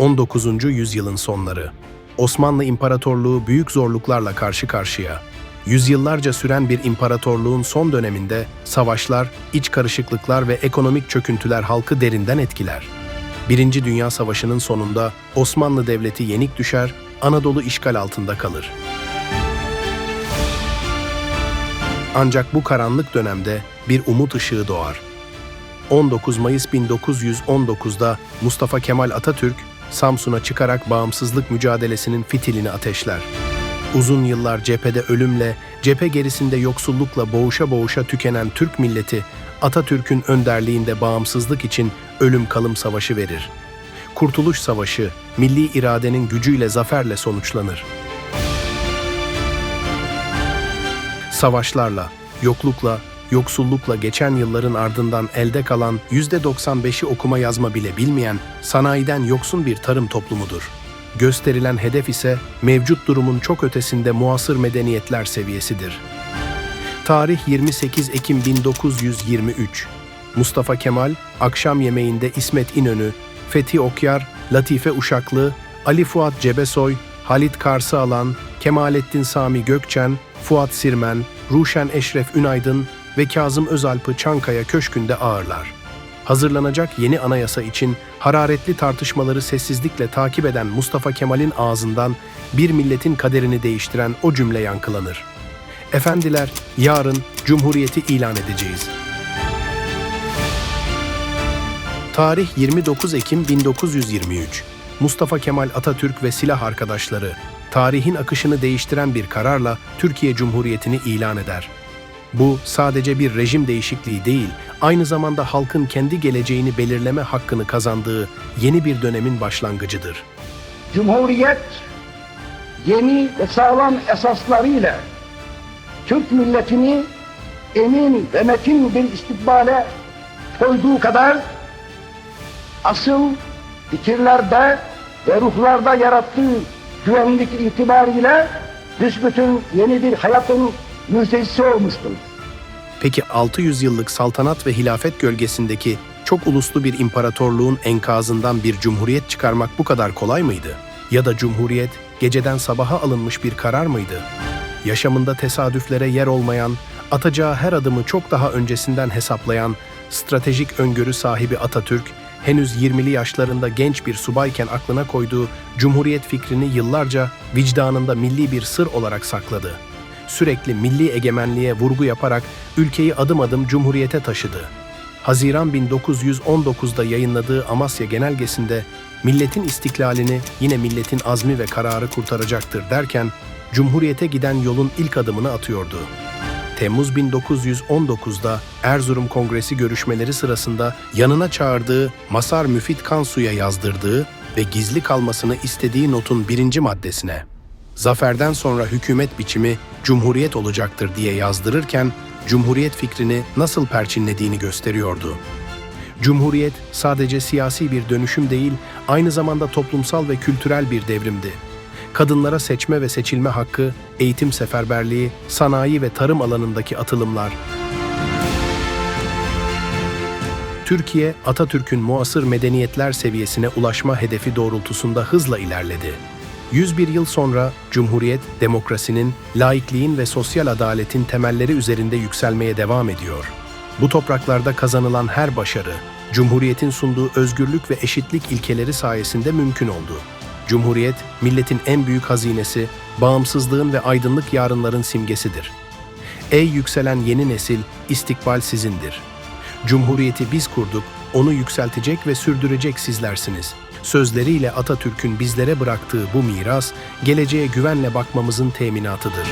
19. yüzyılın sonları. Osmanlı İmparatorluğu büyük zorluklarla karşı karşıya. Yüzyıllarca süren bir imparatorluğun son döneminde savaşlar, iç karışıklıklar ve ekonomik çöküntüler halkı derinden etkiler. Birinci Dünya Savaşı'nın sonunda Osmanlı Devleti yenik düşer, Anadolu işgal altında kalır. Ancak bu karanlık dönemde bir umut ışığı doğar. 19 Mayıs 1919'da Mustafa Kemal Atatürk, Samsun'a çıkarak bağımsızlık mücadelesinin fitilini ateşler. Uzun yıllar cephede ölümle, cephe gerisinde yoksullukla boğuşa boğuşa tükenen Türk milleti, Atatürk'ün önderliğinde bağımsızlık için ölüm kalım savaşı verir. Kurtuluş Savaşı, milli iradenin gücüyle zaferle sonuçlanır. Savaşlarla, yoklukla, yoksullukla geçen yılların ardından elde kalan %95'i okuma yazma bile bilmeyen, sanayiden yoksun bir tarım toplumudur. Gösterilen hedef ise mevcut durumun çok ötesinde muasır medeniyetler seviyesidir. Tarih 28 Ekim 1923. Mustafa Kemal, akşam yemeğinde İsmet İnönü, Fethi Okyar, Latife Uşaklı, Ali Fuat Cebesoy, Halit Karsıalan, Kemalettin Sami Gökçen, Fuat Sirmen, Ruşen Eşref Ünaydın ve Kazım Özalp'ı Çankaya Köşkü'nde ağırlar. Hazırlanacak yeni anayasa için hararetli tartışmaları sessizlikle takip eden Mustafa Kemal'in ağzından bir milletin kaderini değiştiren o cümle yankılanır. Efendiler, yarın Cumhuriyeti ilan edeceğiz. Tarih 29 Ekim 1923. Mustafa Kemal Atatürk ve silah arkadaşları tarihin akışını değiştiren bir kararla Türkiye Cumhuriyeti'ni ilan eder. Bu sadece bir rejim değişikliği değil, aynı zamanda halkın kendi geleceğini belirleme hakkını kazandığı yeni bir dönemin başlangıcıdır. Cumhuriyet yeni ve sağlam esaslarıyla Türk milletini emin ve metin bir istikbale koyduğu kadar asıl fikirlerde ve ruhlarda yarattığı güvenlik itibariyle büsbütün yeni bir hayatın müjdecisi olmuştur. Peki 600 yıllık saltanat ve hilafet gölgesindeki çok uluslu bir imparatorluğun enkazından bir cumhuriyet çıkarmak bu kadar kolay mıydı? Ya da cumhuriyet geceden sabaha alınmış bir karar mıydı? Yaşamında tesadüflere yer olmayan, atacağı her adımı çok daha öncesinden hesaplayan, stratejik öngörü sahibi Atatürk, henüz 20'li yaşlarında genç bir subayken aklına koyduğu cumhuriyet fikrini yıllarca vicdanında milli bir sır olarak sakladı sürekli milli egemenliğe vurgu yaparak ülkeyi adım adım cumhuriyete taşıdı. Haziran 1919'da yayınladığı Amasya Genelgesi'nde milletin istiklalini yine milletin azmi ve kararı kurtaracaktır derken cumhuriyete giden yolun ilk adımını atıyordu. Temmuz 1919'da Erzurum Kongresi görüşmeleri sırasında yanına çağırdığı Masar Müfit Kansu'ya yazdırdığı ve gizli kalmasını istediği notun birinci maddesine zaferden sonra hükümet biçimi cumhuriyet olacaktır diye yazdırırken cumhuriyet fikrini nasıl perçinlediğini gösteriyordu. Cumhuriyet sadece siyasi bir dönüşüm değil, aynı zamanda toplumsal ve kültürel bir devrimdi. Kadınlara seçme ve seçilme hakkı, eğitim seferberliği, sanayi ve tarım alanındaki atılımlar, Türkiye, Atatürk'ün muasır medeniyetler seviyesine ulaşma hedefi doğrultusunda hızla ilerledi. 101 yıl sonra Cumhuriyet, demokrasinin, laikliğin ve sosyal adaletin temelleri üzerinde yükselmeye devam ediyor. Bu topraklarda kazanılan her başarı, Cumhuriyet'in sunduğu özgürlük ve eşitlik ilkeleri sayesinde mümkün oldu. Cumhuriyet, milletin en büyük hazinesi, bağımsızlığın ve aydınlık yarınların simgesidir. Ey yükselen yeni nesil, istikbal sizindir. Cumhuriyeti biz kurduk, onu yükseltecek ve sürdürecek sizlersiniz. Sözleriyle Atatürk'ün bizlere bıraktığı bu miras, geleceğe güvenle bakmamızın teminatıdır.